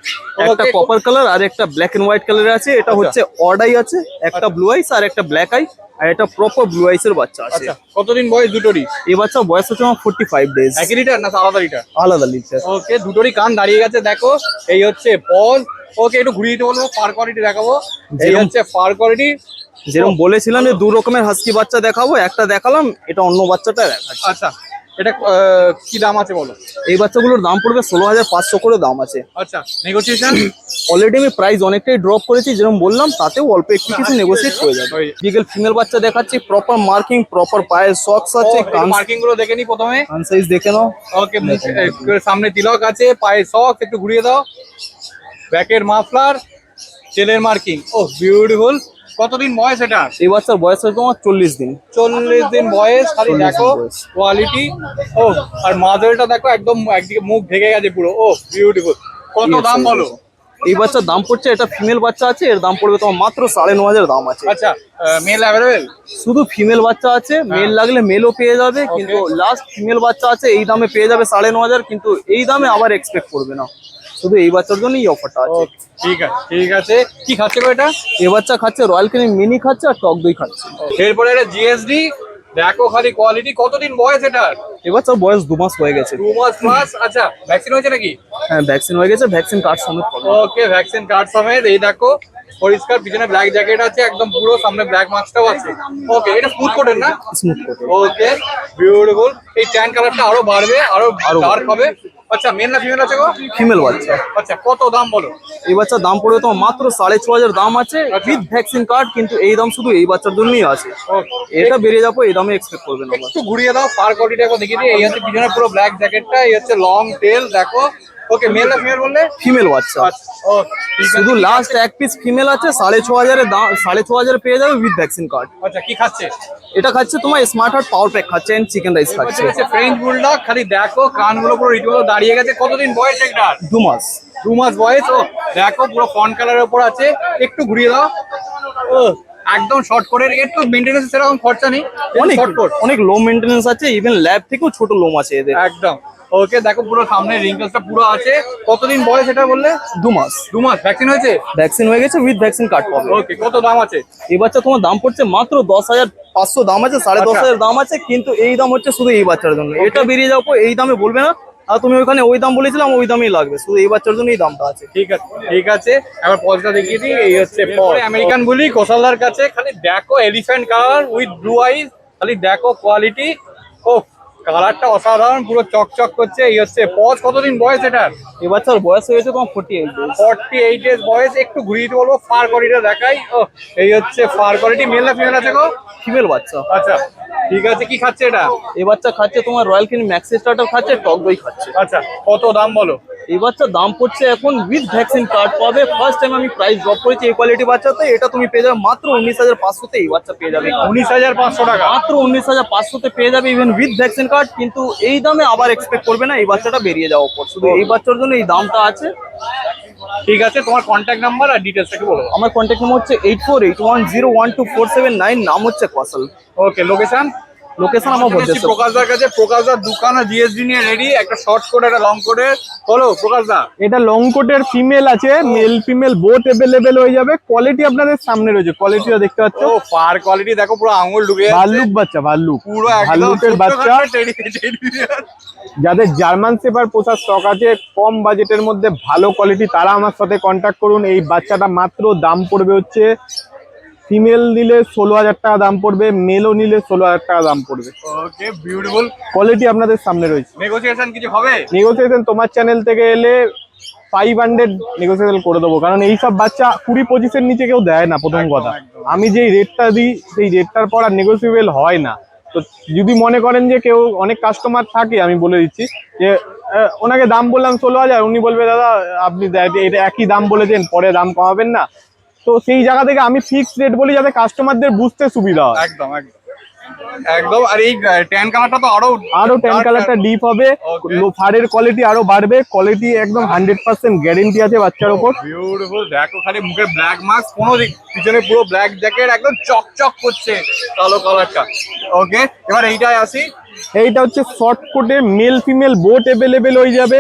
একটা কপার কালার আর একটা ব্ল্যাক এন্ড হোয়াইট কালার আছে এটা হচ্ছে অড আই আছে একটা ব্লু আইস আর একটা ব্ল্যাক আই আর এটা প্রপার ব্লু আইসের বাচ্চা আছে। আচ্ছা কতদিন বয়স দুটোরই এই বাচ্চা বয়স হচ্ছে আমার ফোর্টি ফাইভ ডেজ একই লিটার না আলাদা লিটার আলাদা লিটার ওকে দুটোরই কান দাঁড়িয়ে গেছে দেখো এই হচ্ছে বল ওকে একটু ঘুরিয়ে দিতে বলব ফার কোয়ালিটি দেখাবো। এই হচ্ছে ফার কোয়ালিটি যেরকম বলেছিলাম যে দু রকমের হাস্কি বাচ্চা দেখাবো একটা দেখালাম এটা অন্য বাচ্চাটা দেখাচ্ছি। আচ্ছা এটা কি দাম আছে বলো? এই বাচ্চাগুলোর দাম পড়বে ষোলো হাজার পাঁচশো করে দাম আছে। আচ্ছা নেগোসিয়েশন অলরেডি আমি প্রাইস অনেকটাই ড্রপ করেছি যেরকম বললাম তাতেও অল্প একটু কিছু নেগোসিয়েট হয়ে যাবে। বিগেল ফিমেল বাচ্চা দেখাচ্ছি প্রপার মার্কিং প্রপার পায়ের সক্স আছে মার্কিংগুলো দেখে নি প্রথমে। কান সাইজ দেখে নাও। ওকে সামনে তিলক আছে পায়ে সক্স একটু ঘুরিয়ে দাও। ব্যাকের মাফলার চেলের মার্কিং ও বিউটিফুল কতদিন বয়স এটা? এই বাচ্চার বয়স হচ্ছে তোমার চল্লিশ দিন। চল্লিশ দিন বয়স খালি দেখো কোয়ালিটি ও আর মাদারটা দেখো একদম একদিকে মুখ ঢেকে গেছে পুরো। ও বিউটিফুল কত দাম বলো? এই বাচ্চার দাম পড়ছে এটা ফিমেল বাচ্চা আছে এর দাম পড়বে তোমার মাত্র সাড়ে ন হাজার দাম আছে। আচ্ছা মেল অ্যাভেলেবেল শুধু ফিমেল বাচ্চা আছে মেল লাগলে মেলও পেয়ে যাবে কিন্তু লাস্ট ফিমেল বাচ্চা আছে এই দামে পেয়ে যাবে সাড়ে ন হাজার কিন্তু এই দামে আবার এক্সপেক্ট করবে না। শুধু এই বাচ্চার জন্য এই অফারটা আছে। ঠিক আছে ঠিক আছে। কি খাচ্ছে গো এটা? এই বাচ্চা খাচ্ছে রয়্যাল ক্রিম মিনি খাচ্ছে আর টক দই খাচ্ছে। এরপরে এটা জিএসডি দেখো খালি কোয়ালিটি কতদিন বয়স এটার? বয়স দু মাস হয়ে গেছে। দু মাস প্লাস আচ্ছা ভ্যাকসিন হয়েছে নাকি? হ্যাঁ ভ্যাকসিন হয়ে গেছে ভ্যাকসিন কার্ড সমেত ওকে ভ্যাকসিন কার্ড সমেত এই দেখো পরিষ্কার পিছনে ব্ল্যাক জ্যাকেট আছে একদম পুরো সামনে ব্ল্যাক মাস্কটাও আছে। ওকে এটা স্মুথ কোটের না? স্মুথ করে ওকে বিউটিফুল এই ট্যান কালারটা আরও বাড়বে আরও ডার্ক হবে। আচ্ছা মেল না ফিমেল আছে গো? ফিমেল বাচ্চা। আচ্ছা কত দাম বলো? এই বাচ্চার দাম পড়বে তোমার মাত্র সাড়ে ছ হাজার দাম আছে। উইথ ভ্যাকসিন কার্ড কিন্তু এই দাম শুধু এই বাচ্চার জন্যই আছে। এটা বেরিয়ে যাব এই দামে এক্সপেক্ট করবে না একটু ঘুরিয়ে দাও পার কোয়ালিটি একবার দেখিয়ে দিই। এই হচ্ছে পিছনে পুরো ব্ল্যাক জ্যাকেটটা এই হচ্ছে লং টেল দেখো। ওকে মেল না ফিমেল বললে? ফিমেল বাচ্চা আচ্ছা শুধু লাস্ট এক পিস ফিমেল আছে সাড়ে ছ হাজারের দাম সাড়ে ছ হাজার পেয়ে যাবে উইথ ভ্যাকসিন কার্ড আচ্ছা কি খাচ্ছে? এটা খাচ্ছে তোমার স্মার্ট হার্ট পাওয়ার প্যাক খাচ্ছে এন্ড চিকেন রাইস খাচ্ছে। ফ্রেঞ্চ বুলডগ খালি দেখো কানগুলো পুরো রীতিমতো দাঁড়িয়ে গেছে। কতদিন বয়স এটার? দু মাস। দু মাস বয়স ও দেখো পুরো ফন কালারের উপর আছে। একটু ঘুরিয়ে দাও। ও একদম শর্ট কোটের এর তো সেরকম খরচা নেই। অনেক শর্ট অনেক লো মেনটেন্স আছে ইভেন ল্যাব থেকেও ছোট লোম আছে এদের। একদম। ওকে দেখো পুরো সামনে রিঙ্কেলসটা পুরো আছে। কতদিন বয়স এটা বললে? দু মাস। দু মাস। ভ্যাকসিন হয়েছে? ভ্যাকসিন হয়ে গেছে উইথ ভ্যাকসিন কার্ড পাবে। ওকে কত দাম আছে? এই বাচ্চা তোমার দাম পড়ছে মাত্র দশ হাজার পাঁচশো দাম আছে সাড়ে দশ আচ্ছা। হাজার দাম আছে কিন্তু এই দাম হচ্ছে শুধু এই বাচ্চার জন্য। এটা বেরিয়ে পর এই দামে বলবে না। আর তুমি ওখানে ওই দাম বলেছিলাম ওই দামই লাগবে। শুধু এই বাচ্চার জন্য এই দামটা আছে। ঠিক আছে ঠিক আছে। এবার পজটা দেখিয়ে দিই এই হচ্ছে আমেরিকান বুলি কোশালদার কাছে খালি দেখো elephant colour with blue eyes খালি দেখো কোয়ালিটি ও কালারটা অসাধারণ পুরো চকচক করছে। এই হচ্ছে পজ কতদিন বয়স এটার? এই বাচ্চার বয়স হয়েছে তোমার ফোর্টি এইট ফর্টি এইট এর বয়স একটু ঘুরিয়ে দিতে বলব ফার কোয়ালিটা দেখাই। ও এই হচ্ছে ফার কোয়ালিটি মেল না ফিমেল আছে গো? ফিমেল বাচ্চা। আচ্ছা ঠিক আছে কি খাচ্ছে এটা? এ বাচ্চা খাচ্ছে তোমার রয়্যাল কিন ম্যাক্সি স্টার্টার খাচ্ছে টক দই খাচ্ছে। আচ্ছা কত দাম বলো? এই বাচ্চার দাম পড়ছে এখন উইথ ভ্যাকসিন কার্ড পাবে। ফার্স্ট টাইম আমি প্রাইস ড্রপ করেছি এই কোয়ালিটি বাচ্চাতে। এটা তুমি পেয়ে যাবে মাত্র উনিশ হাজার পাঁচশোতে এই বাচ্চা পেয়ে যাবে। উনিশ হাজার পাঁচশো টাকা। মাত্র উনিশ হাজার পাঁচশোতে পেয়ে যাবে ইভেন উইথ ভ্যাকসিন কার্ড কিন্তু এই দামে আবার এক্সপেক্ট করবে না এই বাচ্চাটা বেরিয়ে যাওয়ার পর। শুধু এই বাচ্চার জন্য এই দামটা আছে। ঠিক আছে তোমার কন্ট্যাক্ট নাম্বার আর ডিটেলস একটু বলো। আমার কন্ট্যাক্ট নাম্বার হচ্ছে eight four eight one zero one two four seven nine নাম হচ্ছে কসল। ওকে লোকেশন লোকেশন আমার ভদ্রেশ্বর প্রকাশদার কাছে প্রকাশদার দোকান জিএসডি নিয়ে রেডি একটা শর্ট কোট একটা লং কোটে বলো প্রকাশদা। এটা লং কোটের ফিমেল আছে মেল ফিমেল বোথ অ্যাভেলেবেল হয়ে যাবে। কোয়ালিটি আপনাদের সামনে রয়েছে কোয়ালিটিও দেখতে পাচ্ছ। ও ফার কোয়ালিটি দেখো পুরো আঙুল ঢুকে। ভাল্লুক বাচ্চা ভাল্লুক। পুরো একদম ভাল্লুকের বাচ্চা। যাদের জার্মান সেপার পোষার স্টক আছে কম বাজেটের মধ্যে ভালো কোয়ালিটি তারা আমার সাথে কন্ট্যাক্ট করুন। এই বাচ্চাটা মাত্র দাম পড়বে হচ্ছে ফিমেল নিলে ষোলো হাজার টাকা দাম পড়বে মেলও নিলে ষোলো হাজার টাকা দাম পড়বে। ওকে বিউটিফুল কোয়ালিটি আপনাদের সামনে রয়েছে। নেগোসিয়েশন কিছু হবে? নেগোসিয়েশন তোমার চ্যানেল থেকে এলে ফাইভ হান্ড্রেড নেগোসিয়েশন করে দেবো। কারণ এইসব বাচ্চা কুড়ি পঁচিশের নিচে কেউ দেয় না প্রথম কথা। আমি যেই রেটটা দিই সেই রেটটার পর আর নেগোসিয়েবল হয় না। তো যদি মনে করেন যে কেউ অনেক কাস্টমার থাকে আমি বলে দিচ্ছি যে ওনাকে দাম বললাম ষোলো হাজার উনি বলবে দাদা আপনি এটা একই দাম বলেছেন পরে দাম কমাবেন না। তো সেই জায়গা থেকে আমি ফিক্সড রেট বলি যাতে কাস্টমারদের বুঝতে সুবিধা হয়। একদম একদম। একদম আর এই ট্যান কালারটা তো আরও আরও টেন কালারটা ডিপ হবে. ফারের কোয়ালিটি আরও বাড়বে। কোয়ালিটি একদম গ্যারেন্টি আছে বাচ্চার ওপর বিউটিফুল দেখো খালি মুখে ব্ল্যাক মাস্ক কোনো পিছনে পুরো ব্ল্যাক জ্যাকেট একদম চকচক করছে কালো কালারটা ওকে এবার এইটাই আসি। এইটা হচ্ছে শর্ট কোটে মেল ফিমেল বোট অ্যাভেলেবেল হয়ে যাবে।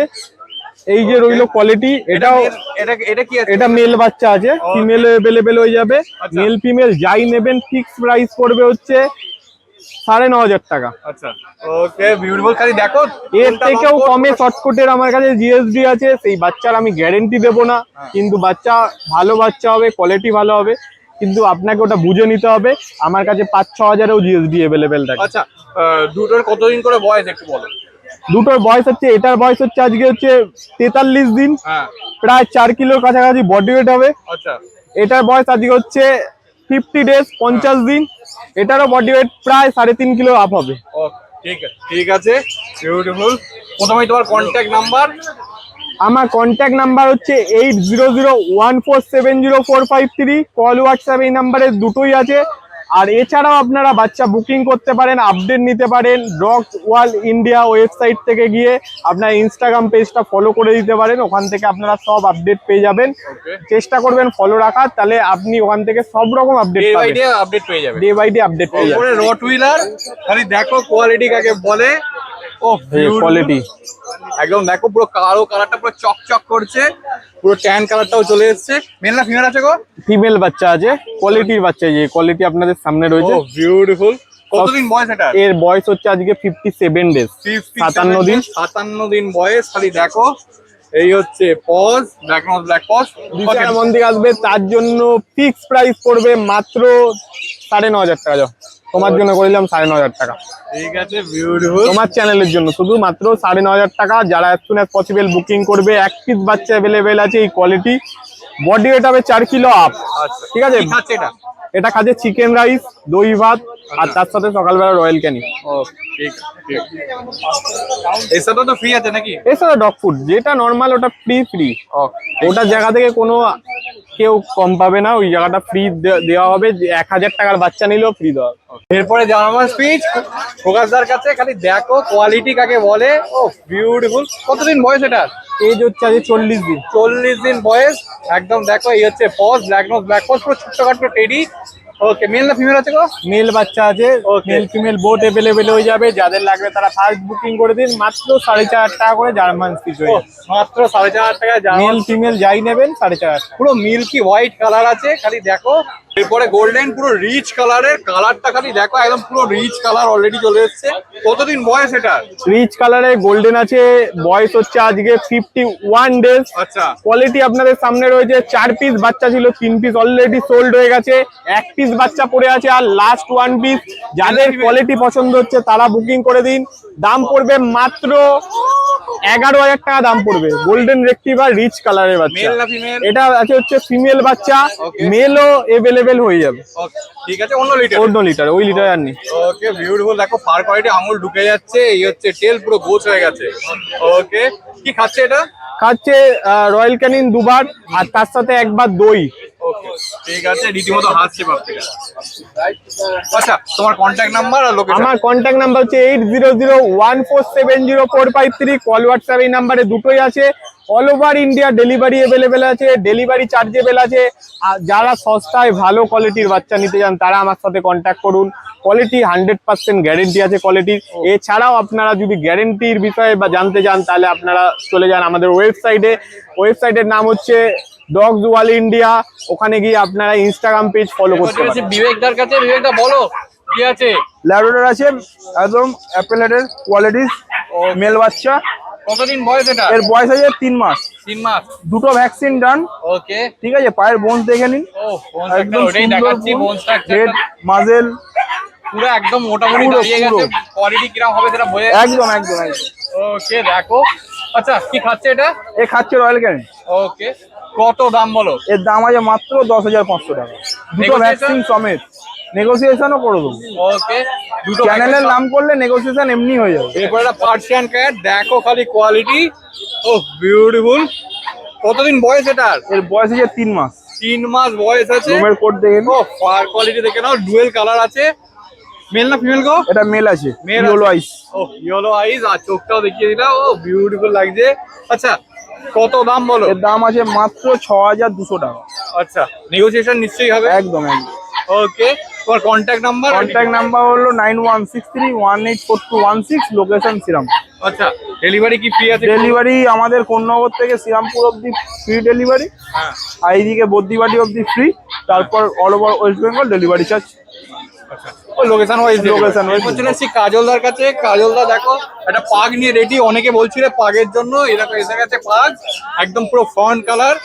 এই যে রইল কোয়ালিটি এটাও এটা এটা কি আছে? এটা মেল বাচ্চা আছে ফিমেল অ্যাভেলেবেল হয়ে যাবে। আচ্ছা। মেল ফিমেল যাই নেবেন ফিক্স প্রাইস পড়বে হচ্ছে সাড়ে ন হাজার টাকা। আচ্ছা। ওকে বিউটিফুল খালি দেখো এর থেকেও কমে শর্টকটের আমার কাছে জিএসডি আছে সেই বাচ্চার আমি গ্যারেন্টি দেবো না। হ্যাঁ। কিন্তু বাচ্চা ভালো বাচ্চা হবে কোয়ালিটি ভালো হবে। কিন্তু আপনাকে ওটা বুঝে নিতে হবে আমার কাছে পাঁচ ছ হাজারেও জিএসডি অ্যাভেলেবেল থাকে। আচ্ছা দুটোর কতদিন করে বয়স একটু বলো? দুটোর বয়স হচ্ছে এটার বয়স হচ্ছে আজকে হচ্ছে তেতাল্লিশ দিন। হ্যাঁ। প্রায় চার কিলোর কাছাকাছি বডি ওয়েট হবে। আচ্ছা। এটার বয়স আজকে হচ্ছে ফিফটি ডেজ পঞ্চাশ দিন। এটারও বডি ওয়েট প্রায় সাড়ে তিন কিলো আপ হবে। ঠিক আছে ঠিক আছে। বিউটিফুল প্রথমেই তোমার কন্ট্যাক্ট নাম্বার আমার কন্ট্যাক্ট নাম্বার হচ্ছে eight zero zero one four seven zero four five three call WhatsApp এই নাম্বারে দুটোই আছে। আর এছাড়াও আপনারা বাচ্চা বুকিং করতে পারেন আপডেট নিতে পারেন ডগ ওয়ার্ল্ড ইন্ডিয়া ওয়েবসাইট থেকে গিয়ে আপনার ইনস্টাগ্রাম পেজটা ফলো করে দিতে পারেন ওখান থেকে আপনারা সব আপডেট পেয়ে যাবেন। চেষ্টা করবেন ফলো রাখার তাহলে আপনি ওখান থেকে সব রকম update day by day update পেয়ে যাবেন। ডে বাই ডে আপডেট পেয়ে যাবেন। রট হুইলার খালি দেখো কোয়ালিটি কাকে বলে। ও কোয়ালিটি একদম দেখো পুরো কালো কালারটা পুরো চকচক করছে। পুরো ট্যান কালারটাও চলে এসেছে। মেল না ফিমেল আছে গো? ফিমেল বাচ্চা আছে। কোয়ালিটির বাচ্চা কোয়ালিটি আপনাদের সামনে রয়েছে। বিউটিফুল কতদিন বয়স এটা? এর বয়স হচ্ছে আজকে ফিফটি সেভেন ডেজ 57 সাতান্ন দিন। সাতান্ন দিন বয়স। খালি দেখো এই হচ্ছে paws black not black paws বিশাল মন্দির আসবে তার জন্য ফিক্স প্রাইস পড়বে মাত্র সাড়ে ন হাজার টাকা যাও। তোমার জন্য করে দিলাম সাড়ে ন হাজার টাকা। ঠিক আছে বিউটিফুল তোমার চ্যানেলের জন্য শুধু মাত্র সাড়ে ন হাজার টাকা। যারা as soon as possible booking করবে এক পিস বাচ্চা অ্যাভেলেবেল আছে এই কোয়ালিটি বডি ওয়েট হবে চার কিলো আপ আচ্ছা। ঠিক আছে? এটা? এটা খাচ্ছে চিকেন রাইস দই ভাত আর তার সাথে সকালবেলা রয়্যাল ক্যানি সাথে তো ফ্রি আছে নাকি? এর ডগ ফুড যেটা নর্মাল ওটা ফ্রি ফ্রি ওটা জায়গা থেকে কোনো কেউ কম পাবে না ওই জায়গাটা ফ্রি দেওয়া হবে এক হাজার টাকার বাচ্চা নিলেও ফ্রি দেওয়া এরপরে জার্মান স্পিচ প্রকাশদার কাছে খালি দেখো কোয়ালিটি কাকে বলে। ও বিউটিফুল কতদিন বয়স এটা? এজ হচ্ছে আজ চল্লিশ দিন। চল্লিশ দিন বয়স। একদম দেখো এই হচ্ছে paws black nose black paws পুরো ছোট্টখাট্টো টেডি ওকে মেল না ফিমেল আছে গো? মেল বাচ্চা আছে. মেল ফিমেল বোট অ্যাভেলেবেল হয়ে যাবে। যাদের লাগবে তারা ফার্স্ট বুকিং করে দিন। মাত্র সাড়ে চার টাকা করে জার্মান পিস হয়ে মাত্র সাড়ে চার টাকা মেল ফিমেল যাই নেবেন সাড়ে চার। পুরো মিল্কি হোয়াইট কালার আছে? খালি দেখো। এরপরে গোল্ডেন পুরো রিচ কালারের কালারটা খালি দেখো একদম পুরো রিচ কালার অলরেডি চলে এসেছে। কতদিন বয়স এটা? রিচ কালারে গোল্ডেন আছে বয়স হচ্ছে আজকে ফিফটি ওয়ান ডেজ আচ্ছা। কোয়ালিটি আপনাদের সামনে রয়েছে চার পিস বাচ্চা ছিল তিন পিস অলরেডি সোল্ড হয়ে গেছে। এক পিস বাচ্চা পড়ে আছে আর লাস্ট ওয়ান পিস যাদের কোয়ালিটি পছন্দ হচ্ছে তারা বুকিং করে দিন। দাম পড়বে মাত্র এগারো হাজার টাকা দাম পড়বে। গোল্ডেন রেক্টিভার রিচ কালারের বাচ্চা। মেল এটা আছে হচ্ছে ফিমেল বাচ্চা. মেলও এভেলেবেল হয়ে যাবে। ঠিক আছে অন্য লিটার অন্য লিটার ওই লিটার আর নেই। ওকে বিউটিফুল দেখো ফার কোয়ালিটি আঙুল ঢুকে যাচ্ছে এই হচ্ছে টেল পুরো গোছ হয়ে গেছে। ওকে কি খাচ্ছে এটা? খাচ্ছে রয়্যাল ক্যানিন দুবার আর তার সাথে একবার দই। ঠিক আছে রীতিমতো হাসছে আচ্ছা তোমার কন্ট্যাক্ট নাম্বার আর লোকেশন আমার কন্ট্যাক্ট নাম্বার হচ্ছে eight zero zero one four seven zero four five three call WhatsApp এই নাম্বারে দুটোই আছে। All over India delivery available আছে ডেলিভারি চার্জেবল আছে। আর যারা সস্তায় ভালো কোয়ালিটির বাচ্চা নিতে চান তারা আমার সাথে কন্ট্যাক্ট করুন। কোয়ালিটি হান্ড্রেড পার্সেন্ট গ্যারেন্টি আছে কোয়ালিটির এছাড়াও আপনারা যদি গ্যারেন্টির বিষয়ে বা জানতে চান তাহলে আপনারা চলে যান আমাদের ওয়েবসাইটে ওয়েবসাইটের নাম হচ্ছে ডগস ওয়াল ইন্ডিয়া ওখানে গিয়ে আপনারা ইনস্টাগ্রাম পেজ ফলো করতে পারেন বিবেকদার কাছে বিবেকদা বলো কি আছে? ল্যাবরেটর আছে একদম অ্যাপেল অ্যাপেলেটের কোয়ালিটিস মেল বাচ্চা। কতদিন বয়স এটা? এর বয়স আছে তিন মাস। তিন মাস। দুটো ভ্যাকসিন ডান ওকে। ঠিক আছে পায়ের বোনস দেখে নিন। ও বোনস একদম ওটাই সুন্দর দেখাচ্ছি বোন মাজেল পুরো একদম মোটামুটি দাঁড়িয়ে গেছে কোয়ালিটি কীরকম হবে সেটা বোঝা একদম একদম ওকে দেখো। আচ্ছা কি খাচ্ছে এটা? এ খাচ্ছে রয়্যাল ক্যানিন ওকে কত দাম বলো? এর দাম আছে মাত্র দশ হাজার পাঁচশো টাকা। দুটো ভ্যাকসিন সমেত। নেগোসিয়েশনও করে দেবো। ওকে দুটো চ্যানেলের নাম করলে নেগোসিয়েশন এমনি হয়ে যাবে। এরপর একটা পার্সিয়ান ক্যাট দেখো খালি কোয়ালিটি ও বিউটিফুল কতদিন বয়স এটার? এর বয়স আছে তিন মাস। তিন মাস বয়স আছে। রুমের কোট দেখে ও ফার কোয়ালিটি দেখে নাও ডুয়েল কালার আছে। মেল না ফিমেল গো? এটা মেল আছে ইয়েলো আইস ও ইয়েলো আইজ আর চোখটাও দেখিয়ে দিলাম। ও বিউটিফুল লাগছে। আচ্ছা কত দাম বলো? এর দাম আছে মাত্র ছ হাজার দুশো টাকা। আচ্ছা নেগোসিয়েশন নিশ্চয়ই হবে? একদম একদম। ওকে তোমার কন্ট্যাক্ট নাম্বার কন্ট্যাক্ট নাম্বার হলো nine one six three one eight four two one six location Shriram আচ্ছা ডেলিভারি কি ফ্রি আছে? ডেলিভারি আমাদের কোন্নগর থেকে শ্রীরামপুর অবধি ফ্রি ডেলিভারি হ্যাঁ। আর এইদিকে বদ্রিবাড়ি অবধি ফ্রি তারপর all over West Bengal delivery charge location wise Location wise এরপর চলে এসেছি কাজলদার কাছে। কাজলদা দেখো একটা পাগ নিয়ে রেডি অনেকে বলছিল পাগের জন্য। এরকম এসে গেছে পাগ একদম পুরো ফ্রন্ট কালার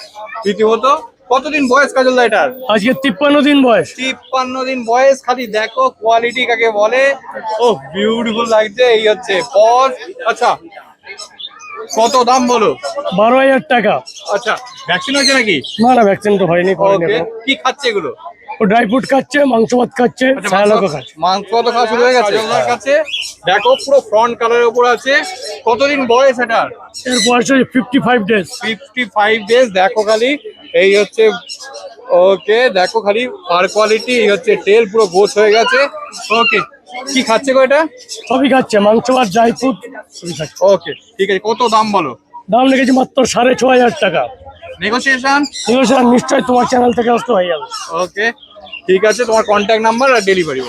রীতিমতো। কতদিন বয়স কাজলদা এটার? আজকে তিপ্পান্ন দিন বয়স। তিপ্পান্ন দিন বয়স খালি দেখো কোয়ালিটি কাকে বলে। ও বিউটিফুল লাগছে এই হচ্ছে। পজ আচ্ছা কত দাম বলো? বারো হাজার টাকা। আচ্ছা ভ্যাকসিন হয়েছে নাকি? না না ভ্যাকসিন তো হয়নি। কি খাচ্ছে এগুলো? ও ড্রাই ফ্রুট খাচ্ছে মাংস ভাত খাচ্ছে আচ্ছা, ছায়ালকও খাচ্ছে। মাংস তো খাওয়া শুরু হয়ে গেছে? ওনার কাছে দেখো পুরো ফ্রন্ট কালারের উপর আছে। কতদিন বয়স এটার? এর বয়স হচ্ছে fifty five days fifty five days দেখো খালি। এই হচ্ছে ওকে দেখো খালি পার কোয়ালিটি এই হচ্ছে টেল পুরো গোছ হয়ে গেছে। ওকে কি খাচ্ছে গো এটা? সবই খাচ্ছে মাংস ভাত ড্রাই ফ্রুট সবই খাচ্ছে। ওকে ঠিক আছে কত দাম বলো? দাম লেগেছে মাত্র সাড়ে ছ হাজার টাকা। নেগোসিয়েশন নেগোসিয়েশন নিশ্চয়ই তোমার চ্যানেল থেকে আসতে হয়ে যাবে। ওকে ঠিক আছে তোমার কন্ট্যাক্ট নাম্বার আর delivery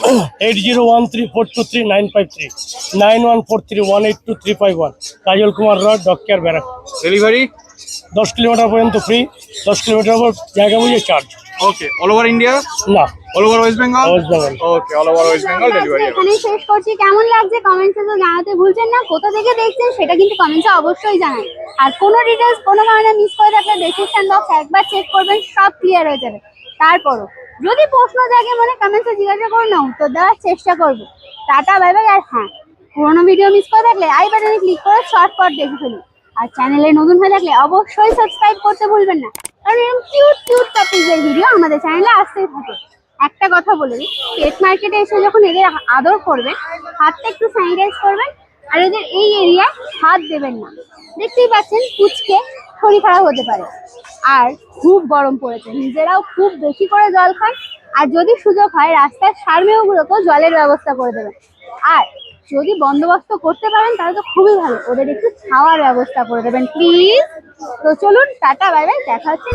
eight zero one three four two three nine five three nine one four three one eight two three five one Kajal Kumar road doctor barrack. Delivery দশ কিলোমিটার পর্যন্ত free দশ kilometre পর জায়গা বুঝে charge okay all over India না। All over West Bengal West Bengal okay all over West Bengal delivery এখানেই শেষ করছি। কেমন লাগছে? কমেন্টসে তো জানাতে ভুলছেন না। কোথা থেকে দেখছেন সেটা কিন্তু কমেন্টসে অবশ্যই জানান। আর কোনো ডিটেলস কোনো কারণে মিস করে থাকলে ডেসক্রিপশন বক্স একবার চেক করবেন সব ক্লিয়ার হয়ে যাবে। তারপরও যদি প্রশ্ন জাগে মনে কমেন্টসে জিজ্ঞাসা করুন না উত্তর দেওয়ার চেষ্টা করব। টাটা বাই বাই আর হ্যাঁ পুরোনো ভিডিও মিস করে থাকলে আই বাটনে ক্লিক করে শর্টকাট দেখে ফেলুন আর চ্যানেলে নতুন হয়ে থাকলে অবশ্যই সাবস্ক্রাইব করতে ভুলবেন না। কারণ এরকম কিউট কিউট টপিকের ভিডিও আমাদের চ্যানেলে আসতেই থাকে। একটা কথা বলে দিই পেট মার্কেটে এসে যখন এদের আদর করবেন, হাতটা একটু স্যানিটাইজ করবেন, আর এদের এই এরিয়ায় হাত দেবেন না। দেখতেই পাচ্ছেন কুচকে শরীর খারাপ হতে পারে। আর খুব গরম পড়েছে। নিজেরাও খুব বেশি করে জল খান। আর যদি সুযোগ হয়, রাস্তার সারমেয়গুলোকেও জলের ব্যবস্থা করে দেবেন। আর যদি বন্দোবস্ত করতে পারেন, তাহলে তো খুবই ভালো। ওদের একটু খাওয়ার ব্যবস্থা করে দেবেন, প্লিজ। তো চলুন, টাটা বাই বাই দেখা হচ্ছে